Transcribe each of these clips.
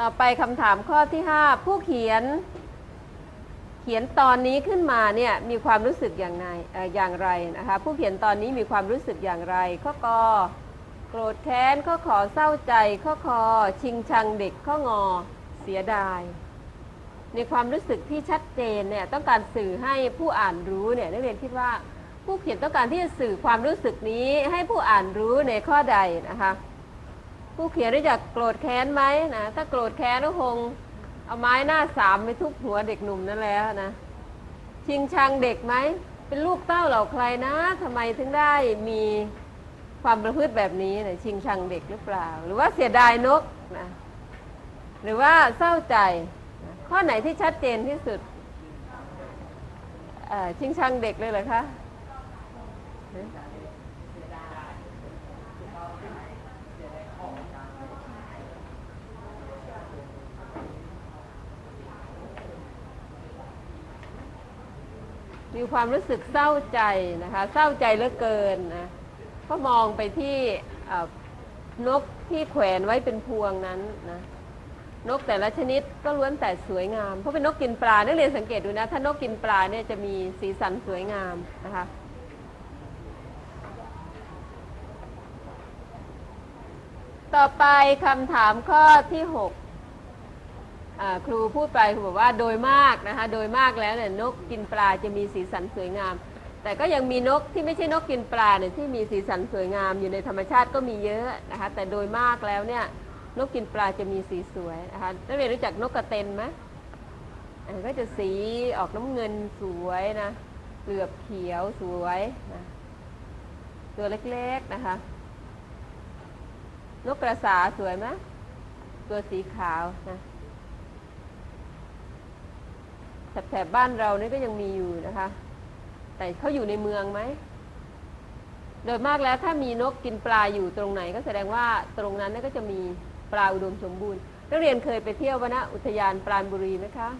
ต่อไปคำถามข้อที่ 5 ผู้เขียน เขียนตอนนี้ขึ้นมาเนี่ยมีความรู้สึกอย่างไรออย่างไรนะคะผู้เขียนตอนนี้มีความรู้สึกอย่างไร ข้อกอโกรธแค้นข้อขอเศร้าใจ ข้อคอชิงชังเด็กข้องอเสียดาย ในความรู้สึกที่ชัดเจนเนี่ยต้องการสื่อให้ผู้อ่านรู้เนี่ยนักเรียนคิดว่าผู้เขียนต้องการที่จะสื่อความรู้สึกนี้ให้ผู้อ่านรู้ในข้อใดนะคะ ผู้เขียนได้จากโกรธแค้นไหมนะถ้าโกรธแค้นก็คงเอาไม้หน้าสามไปทุบหัวเด็กหนุ่มนั่นแล้วนะชิงชังเด็กไหมเป็นลูกเต้าเหล่าใครนะทำไมถึงได้มีความประพฤติแบบนี้นะชิงชังเด็กหรือเปล่า หรือว่าเสียดายนกนะหรือว่าเศร้าใจนะข้อไหนที่ชัดเจนที่สุดเออชิงชังเด็กเลยเหรอคะ มีความรู้สึกเศร้าใจนะคะ เศร้าใจเหลือเกินนะก็มองไปที่นกที่แขวนไว้เป็นพวงนั้นนะนกแต่ละชนิดก็ล้วนแต่สวยงาม เพราะเป็นนกกินปลานักเรียนสังเกตดูนะ ถ้านกกินปลาเนี่ยจะมีสีสันสวยงามนะคะ ต่อไปคำถามข้อที่ 6 ครูพูดไปครูบอกว่าโดยมากนะคะโดยมากแล้วเนี่ยนกกินปลาจะมีสีสันสวยงาม แต่ก็ยังมีนกที่ไม่ใช่นกกินปลาเนี่ยที่มีสีสันสวยงามอยู่ในธรรมชาติก็มีเยอะนะคะแต่โดยมากแล้วเนี่ยนกกินปลาจะมีสีสวยนะคะนักเรียนรู้จักนกกระเต็นไหมอ่าก็จะสีออกน้ำเงินสวยนะเปลือบเขียวสวยนะตัวเล็กๆนะคะ นกกระสาสวยไหมตัวสีขาวนะ แถบบ้านเรานี่ก็ยังมีอยู่นะคะ แต่เขาอยู่ในเมืองไหม โดยมากแล้วถ้ามีนกกินปลาอยู่ตรงไหน ก็แสดงว่าตรงนั้นน่ก็จะมีปลาอุดมสมบูรณ์นักเรียนเคยไปเที่ยววนอุทยานปราณบุรีไหมคะ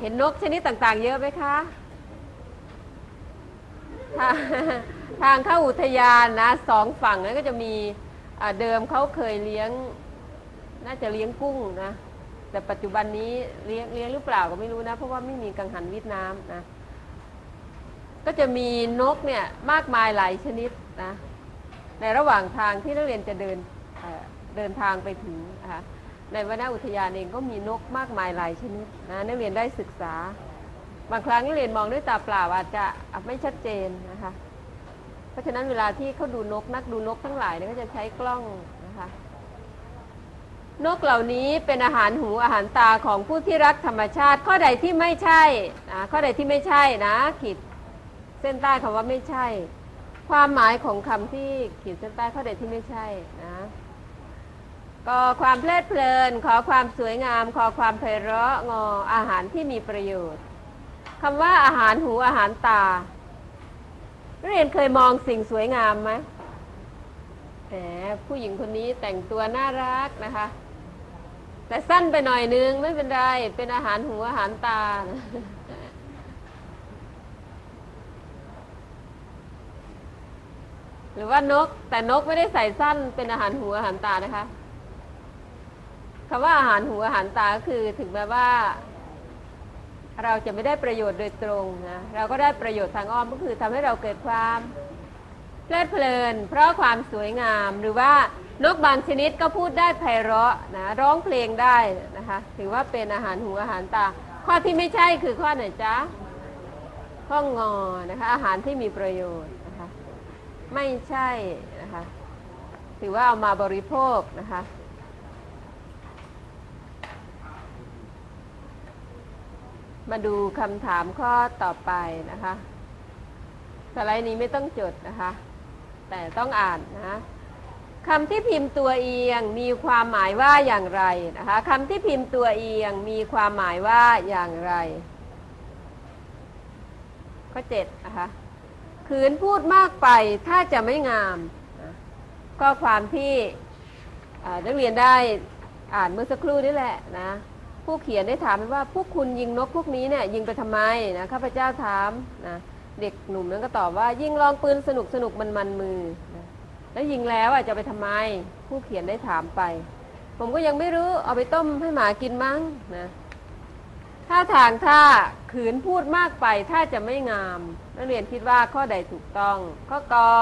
เห็นนกชนิดต่างๆ เยอะไหมคะทางทางเข้าอุทยานนะสองฝั่งนั้นก็จะมีเดิมเขาเคยเลี้ยง น่าจะเลี้ยงกุ้งนะ แต่ปัจจุบันนี้เลี้ยงเลี้ยงหรือเปล่าก็ไม่รู้นะ เพราะว่าไม่มีกังหันวิทน้ำนะ ก็จะมีนกเนี่ยมากมายหลายชนิดนะ ในระหว่างทางที่นักเรียนจะเดินเดินทางไปถึงนะคะในวนอุทยานเองก็มีนกมากมายหลายชนิดนะนักเรียนได้ศึกษา บางครั้งนักเรียนมองด้วยตาเปล่าอาจจะไม่ชัดเจนนะคะ เพราะฉะนั้นเวลาที่เขาดูนกนักดูนกทั้งหลายเนี่ยก็จะใช้กล้องนะคะ นกเหล่านี้เป็นอาหารหูอาหารตาของผู้ที่รักธรรมชาติ ข้อใดที่ไม่ใช่นะข้อใดที่ไม่ใช่นะ ขีดเส้นใต้คำว่าไม่ใช่ ความหมายของคำที่ขีดเส้นใต้ข้อใดที่ไม่ใช่นะก็ความเพลิดเพลิน ขอความสวยงาม ขอความไพเราะงออาหารที่มีประโยชน์คำว่าอาหารหูอาหารตาเรียนเคยมองสิ่งสวยงามไหมแหมผู้หญิงคนนี้แต่งตัวน่ารักนะคะ แต่สั้นไปหน่อยนึงไม่เป็นไร เป็นอาหารหูอาหารตา หรือว่านก แต่นกไม่ได้ใส่สั้นเป็นอาหารหูอาหารตานะคะคำว่าอาหารหูอาหารตาก็คือถึงแม้ว่า เราจะไม่ได้ประโยชน์โดยตรงนะเราก็ได้ประโยชน์ทางอ้อมก็คือทำให้เราเกิดความ เพลิดเพลิน เพราะความสวยงามหรือว่านกบางชนิดก็พูดได้ไพเราะนะร้องเพลงได้นะคะถือว่าเป็นอาหารหูอาหารตา ข้อที่ไม่ใช่คือข้อไหนจ๊ะข้องอนะคะอาหารที่มีประโยชน์นะคะไม่ใช่นะคะถือว่าเอามาบริโภคนะคะมาดูคำถามข้อต่อไปนะคะ สไลด์นี้ไม่ต้องจดนะคะ แต่ต้องอ่านนะคำที่พิมพ์ตัวเอียงมีความหมายว่าอย่างไรนะคะคำที่พิมพ์ตัวเอียงมีความหมายว่าอย่างไร ข้อเจ็ดนะคะขืนพูดมากไปถ้าจะไม่งาม ก็ความที่นักเรียนได้อ่านเมื่อสักครู่นี่แหละนะผู้เขียนได้ถามว่าพวกคุณยิงนกพวกนี้เนี่ยยิงไปทำไมนะข้าพเจ้าถามนะ เด็กหนุ่มนั้นก็ตอบว่า ยิงลองปืนสนุกสนุกมันมันมือ แล้วยิงแล้วอะจะไปทำไม ผู้เขียนได้ถามไป ผมก็ยังไม่รู้เอาไปต้มให้หมากินมั้งนะถ้าทางถ้าขืนพูดมากไปถ้าจะไม่งามนักเรียนคิดว่าข้อใดถูกต้อง ข้อกอ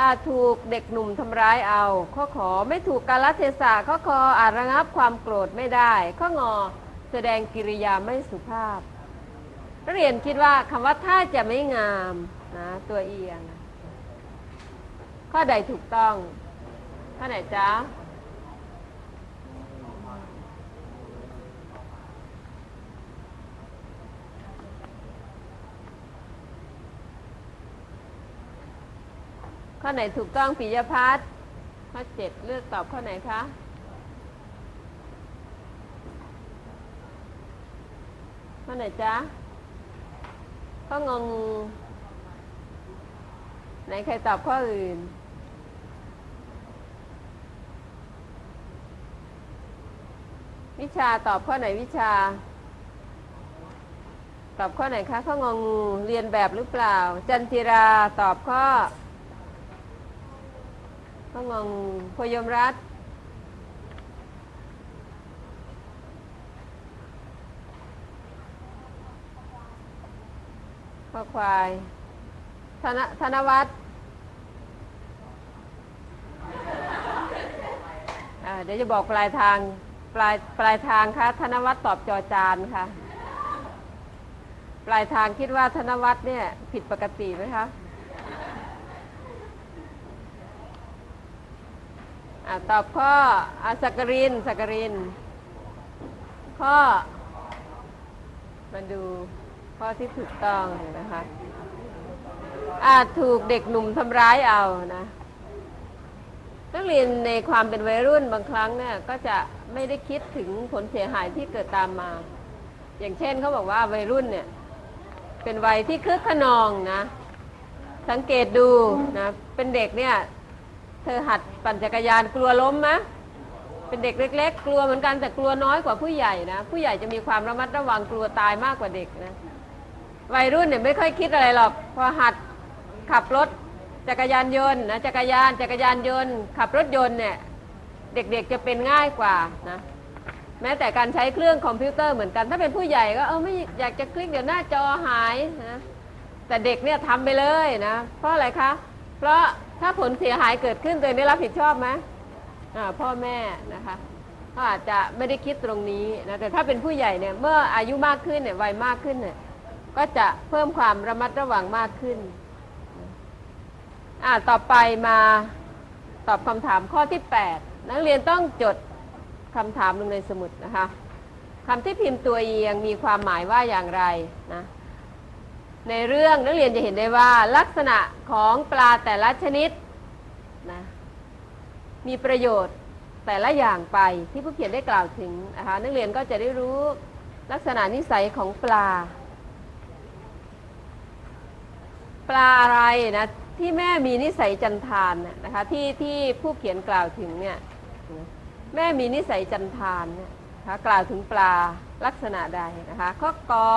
อาจถูกเด็กหนุ่มทำร้ายเอา ข้อขอไม่ถูกกาลเทศะข้อคออาจระงับความโกรธไม่ได้ ข้องอแสดงกิริยาไม่สุภาพ นักเรียนคิดว่าคำว่าถ้าจะไม่งามนะตัวเอียง ข้อใดถูกต้อง ข้อไหนจ๊ะข้อไหนถูกต้องปิยพัฒน์ข้อเจ็ดเลือกตอบข้อไหนคะข้อไหนจ๊ะ ข้องงงูไหนใครตอบข้ออื่น วิชาตอบข้อไหนวิชา ตอบข้อไหนคะข้องงงูเรียนแบบหรือเปล่า จันจิราตอบข้อข้องงพยมรัฐ ข้อควาย ธนธนวัฒน์เดี๋ยวจะบอกปลายทางปลายปลายทางคะธนวัฒน์ตอบจอจานค่ะ ปลายทางคิดว่าธนวัฒน์เนี่ย ผิดปกติไหมคะอตอบข้ออสักรินสักริน ข้อมาดู ข้อที่ถูกต้องนะคะ อาจถูกเด็กหนุ่มทำร้ายเอานะนักเรียนในความเป็นวัยรุ่นบางครั้งเนี่ยก็จะไม่ได้คิดถึงผลเสียหายที่เกิดตามมา อย่างเช่นเขาบอกว่าวัยรุ่นเนี่ย เป็นวัยที่คึกขนองนะ สังเกตดูนะ เป็นเด็กเนี่ย เธอหัดปั่นจักรยานกลัวล้มไหมเป็นเด็กเล็ก ๆ กลัวเหมือนกันแต่กลัวน้อยกว่าผู้ใหญ่นะ ผู้ใหญ่จะมีความระมัดระวังกลัวตายมากกว่าเด็กนะ วัยรุ่นเนี่ยไม่ค่อยคิดอะไรหรอกพอหัดขับรถจักรยานยนต์นะจักรยานจักรยานยนต์ ขับรถยนต์เนี่ยเด็กๆจะเป็นง่ายกว่านะแม้แต่การใช้เครื่องคอมพิวเตอร์เหมือนกัน ถ้าเป็นผู้ใหญ่ก็เออไม่อยากจะคลิกเดี๋ยวหน้าจอหายนะแต่เด็กเนี่ยทำไปเลยนะเพราะอะไรคะ เพราะถ้าผลเสียหายเกิดขึ้นตัวเองได้รับผิดชอบไหมอ่าพ่อแม่นะคะเขาอาจจะไม่ได้คิดตรงนี้นะแต่ถ้าเป็นผู้ใหญ่เนี่ยเมื่ออายุมากขึ้นเนี่ยวัยมากขึ้นเนี่ย ก็จะเพิ่มความระมัดระวังมากขึ้น อ่าต่อไปมาตอบคำถามข้อที่ 8 นักเรียนต้องจดคำถามลงในสมุดนะคะคำที่พิมพ์ตัวเอียงมีความหมายว่าอย่างไรนะในเรื่องนักเรียนจะเห็นได้ว่าลักษณะของปลาแต่ละชนิดนะมีประโยชน์แต่ละอย่างไปที่ผู้เขียนได้กล่าวถึงนะคะนักเรียนก็จะได้รู้ลักษณะนิสัยของปลา ปลาอะไรนะที่แม่มีนิสัยจันทานน่ะนะคะที่ที่ผู้เขียนกล่าวถึงเนี่ยแม่มีนิสัยจันทานเนี่ยนะคะกล่าวถึงปลาลักษณะใดนะคะข้อกอ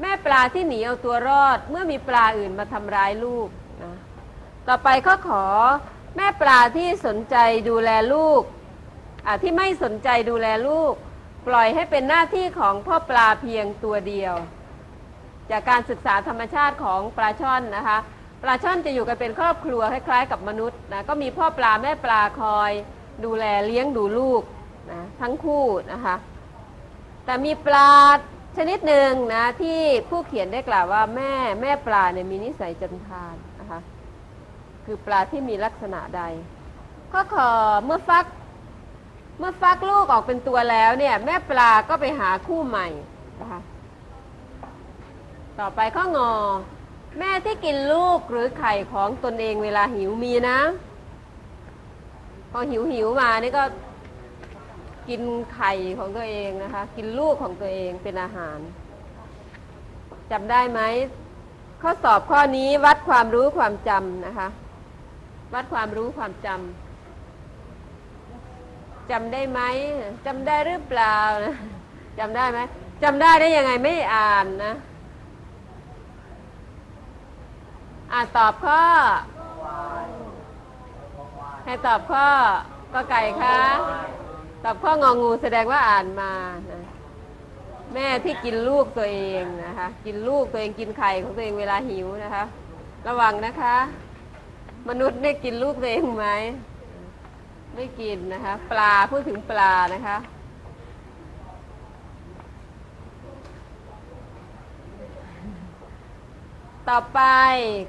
แม่ปลาที่หนีเอาตัวรอด เมื่อมีปลาอื่นมาทำร้ายลูกนะต่อไปข้อขอแม่ปลาที่สนใจดูแลลูกที่ไม่สนใจดูแลลูก ปล่อยให้เป็นหน้าที่ของพ่อปลาเพียงตัวเดียว จากการศึกษาธรรมชาติของปลาช่อนนะคะปลาช่อนจะอยู่กันเป็นครอบครัวคล้ายๆ กับมนุษย์นะก็มีพ่อปลาแม่ปลาคอย ดูแลเลี้ยงดูลูกนะทั้งคู่นะคะแต่มีปลาชนิดหนึ่งนะที่ผู้เขียนได้กล่าวว่าแม่แม่ปลาเนี่ยมีนิสัยจันทานนะคะคือปลาที่มีลักษณะใดข้อขอเมื่อฟักเมื่อฟักลูกออกเป็นตัวแล้วเนี่ยแม่ปลาก็ไปหาคู่ใหม่นะคะ ต่อไปข้องอ แม่ที่กินลูกหรือไข่ของตนเองเวลาหิวมีนะ พอหิวหิวมานี่ก็กินไข่ของตัวเองนะคะ กินลูกของตัวเองเป็นอาหารจำได้ไหมข้อสอบข้อนี้วัดความรู้ความจำนะคะ วัดความรู้ความจำจำได้ไหมจำได้หรือเปล่านะจำได้ไหมจำได้ได้ยังไงไม่อ่านนะ อ่าตอบข้อให้ตอบข้อก็ไก่คะตอบข้ององูแสดงว่าอ่านมานะแม่ที่กินลูกตัวเองนะคะ กินลูกตัวเองกินไข่ของตัวเองเวลาหิวนะคะ ระวังนะคะ มนุษย์ได้กินลูกตัวเองไหมไม่กินนะคะ ปลาพูดถึงปลานะคะ ต่อไป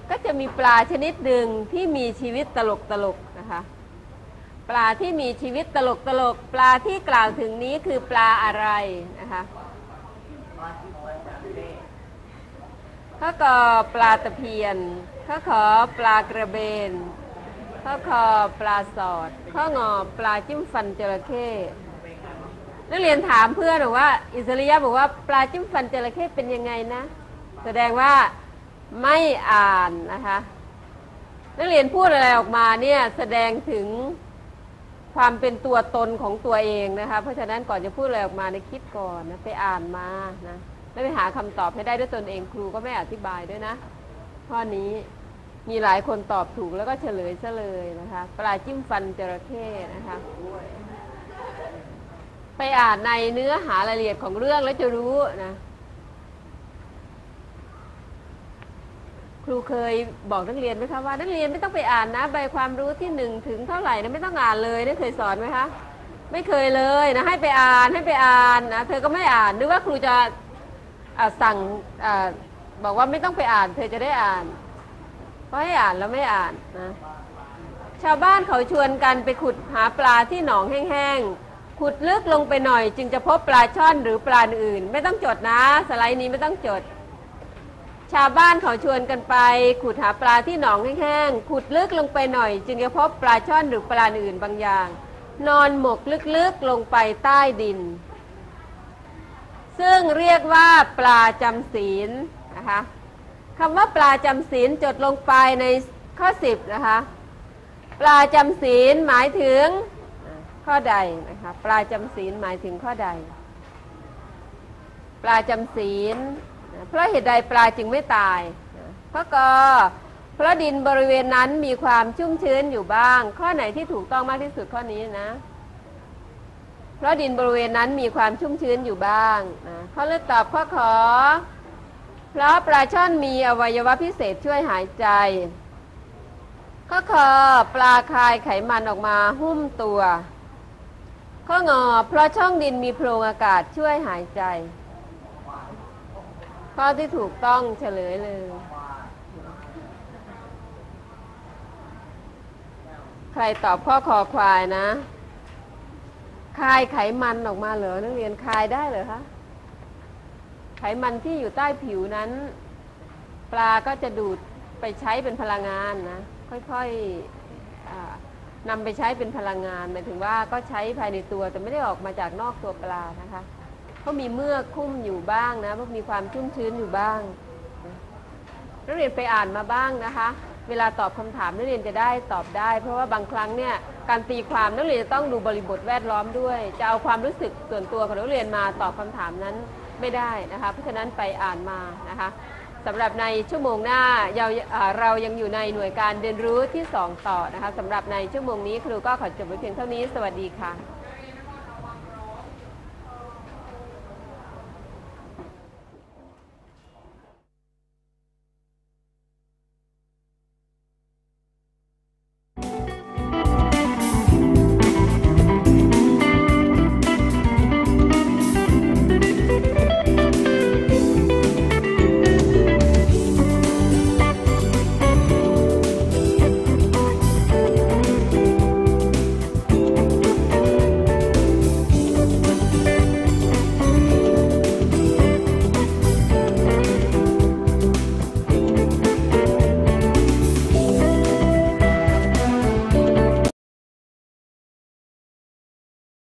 ก็จะมีปลาชนิดหนึ่งที่มีชีวิตตลกตลกนะคะ ปลาที่มีชีวิตตลกตลก ปลาที่กล่าวถึงนี้คือปลาอะไรนะคะข้อกอปลาตะเพียนข้อขอปลากระเบนข้อคอปลาสอด ข้องอปลาจิ้มฟันจระเข้นักเรียนถามเพื่อนบอกว่า อิสริยะบอกว่าปลาจิ้มฟันจระเข้เป็นยังไงนะ แสดงว่า ไม่อ่านนะคะ นักเรียนพูดอะไรออกมาเนี่ยแสดงถึงความเป็นตัวตนของตัวเองนะคะ เพราะฉะนั้นก่อนจะพูดอะไรออกมาในคิดก่อนนะไปอ่านมานะแล้วไปหาคำตอบให้ได้ด้วยตนเองครูก็ไม่อธิบายด้วยนะข้อนี้มีหลายคนตอบถูกแล้วก็เฉลยซะเลยนะคะปลาจิ้มฟันจระเข้นะคะ ไปอ่านในเนื้อหารายละเอียดของเรื่องแล้วจะรู้นะ ครูเคยบอกนักเรียนไหมคะว่านักเรียนไม่ต้องไปอ่านนะใบความรู้ที่หนึ่งถึงเท่าไหร่นะไม่ต้องอ่านเลยได้เคยสอนไหมคะไม่เคยเลยนะให้ไปอ่านให้ไปอ่านนะเธอก็ไม่อ่านหรือว่าครูจะสั่งอบอกว่าไม่ต้องไปอ่าน เธอจะได้อ่านเพราะให้อ่านแล้วไม่อ่านนะชาวบ้านเขาชวนกันไปขุดหาปลาที่หนองแห้งๆขุดลึกลงไปหน่อย จึงจะพบปลาช่อนหรือปลาอื่น ไม่ต้องจดนะ สไลด์นี้ไม่ต้องจด ชาวบ้านเขาชวนกันไป ขุดหาปลาที่หนองแห้งๆ ขุดลึกลงไปหน่อย จึงจะพบปลาช่อนหรือปลาอื่นบางอย่าง นอนหมกลึกๆลงไปใต้ดิน ซึ่งเรียกว่าปลาจำศีลนะคะคำว่าปลาจำศีลจดลงไปในข้อ 10 นะคะ ปลาจำศีลหมายถึงข้อใดนะคะปลาจำศีลหมายถึงข้อใด ปลาจำศีล เพราะเหตุใดปลาจึงไม่ตายข้อกอเพราะดินบริเวณนั้นมีความชุ่มชื้นอยู่บ้าง ข้อไหนที่ถูกต้องมากที่สุดข้อนี้นะ เพราะดินบริเวณนั้นมีความชุ่มชื้นอยู่บ้างนะข้อเลือกตอบข้อขอ เพราะปลาช่อนมีอวัยวะพิเศษช่วยหายใจข้อคอปลาคายไขมันออกมาหุ้มตัว ข้องอเพราะช่องดินมีโพรงอากาศช่วยหายใจ ข้อที่ถูกต้องเฉลยเลย ใครตอบข้อคอควายนะ คายไขมันออกมาเหรอนักเรียนคายได้เหรอคะ ไขมันที่อยู่ใต้ผิวนั้น ปลาก็จะดูดไปใช้เป็นพลังงานนะ ค่อยๆนำไปใช้เป็นพลังงานหมายถึงว่าก็ใช้ภายในตัวแต่ไม่ได้ออกมาจากนอกตัวปลานะคะ เขามีเมือกคุ้มอยู่บ้างนะพราะมีความชุ่มชื้นอยู่บ้าง นักเรียนไปอ่านมาบ้างนะคะ เวลาตอบคำถามนักเรียนจะได้ตอบได้ เพราะว่าบางครั้งเนี่ยการตีความนักเรียนจะต้องดูบริบทแวดล้อมด้วย จะเอาความรู้สึกส่วนตัวของนักเรียนมาตอบคำถามนั้นไม่ได้นะคะ เพราะฉะนั้นไปอ่านมานะคะสำหรับในชั่วโมงหน้าเราอ่าเรายังอยู่ในหน่วยการเรียนรู้ที่ 2 ต่อนะคะสำหรับในชั่วโมงนี้ครูก็ขอจบไว้เพียงเท่านี้ สวัสดีค่ะ